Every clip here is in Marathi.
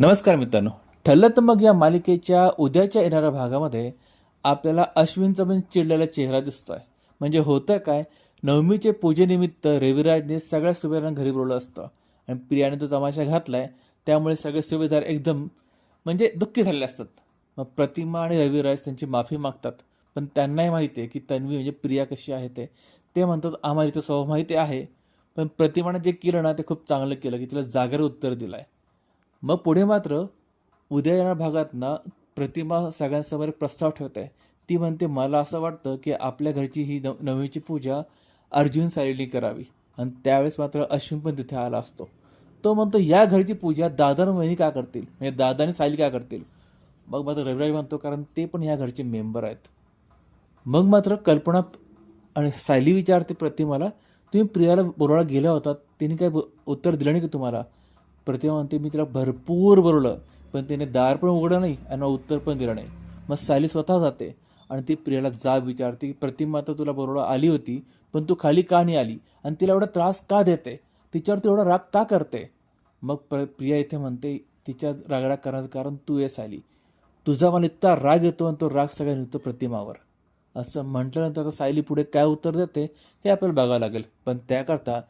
नमस्कार मित्रांनो. ठरलं तर मग या मालिकेच्या उद्याच्या येणाऱ्या भागामध्ये आपल्याला अश्विनचा पण चिडलेला चेहरा दिसतो आहे म्हणजे होतं काय? नवमीचे पूजेनिमित्त रविराजने सगळ्या सुभेदारांना घरी बोलवलं असतं. आणि प्रियाने तो तमाशा घातला आहे त्यामुळे सगळे सुभेदार एकदम म्हणजे दुःखी झालेले असतात. मग प्रतिमा आणि रविराज त्यांची माफी मागतात. पण त्यांनाही माहिती आहे की तन्वी म्हणजे प्रिया कशी आहे ते. ते म्हणतात आम्हाला इथं स्वभाव माहिती आहे. पण प्रतिमाने जे केलं ना ते खूप चांगलं केलं की तिला जागेवर उत्तर दिलं आहे मग पुढे मात्र उद्या येणाऱ्या भागात ना प्रतिमा सगळ्यांसमोर एक प्रस्ताव आहे ती म्हणते मला असं वाटतं की आपल्या घरची ही नव नवमीची पूजा अर्जुन सायलीने करावी. आणि त्यावेळेस मात्र अश्विन पण तिथे आला असतो. तो म्हणतो या घरची पूजा दादा आणि वहिनी का करतील? म्हणजे दादा आणि सायली का करतील? मग मात्र रविराज म्हणतो कारण ते पण या घरचे मेंबर आहेत. मग मात्र कल्पना आणि सायली विचारते प्रतिमाला तुम्ही प्रियाला बोलवायला गेला होता? तिने काय ब- उत्तर दिलं नाही की तुम्हाला? प्रतिमा म्हणते मी तिला भरपूर बोलवलं पण तिने दार पण उघडलं नाही आणि मला उत्तर पण दिलं नाही. मग सायली स्वतः जाते आणि ती प्रियाला जाब विचारते की प्रतिमा तर तुला बरोबर आली होती पण तू खाली का नाही आली? आणि तिला एवढा त्रास का देते? तिच्यावर तू एवढा राग का करते? मग प्र प्रिया इथे म्हणते तिच्या रागराग करण्याचं कारण तू येस आली तुझा मला इतका राग येतो आणि तो राग सगळ्या निघतो प्रतिमावर. असं म्हटल्यानंतर आता सायली पुढे काय उत्तर देते हे आपल्याला बघावं लागेल. पण त्याकरता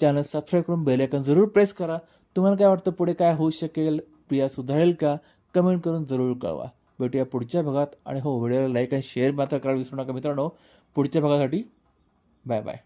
चॅनल सबस्क्राईब करून बेल जरूर प्रेस करा. तुम्हाला काय वाटतं पुढे काय होऊ शकेल? प्रिया सुधारेल का? कमेंट करून जरूर कळवा. भेटूया पुढच्या भागात. आणि हो व्हिडिओला लाईक आणि शेअर मात्र करायला विसरू नका मित्रांनो. पुढच्या भागासाठी बाय बाय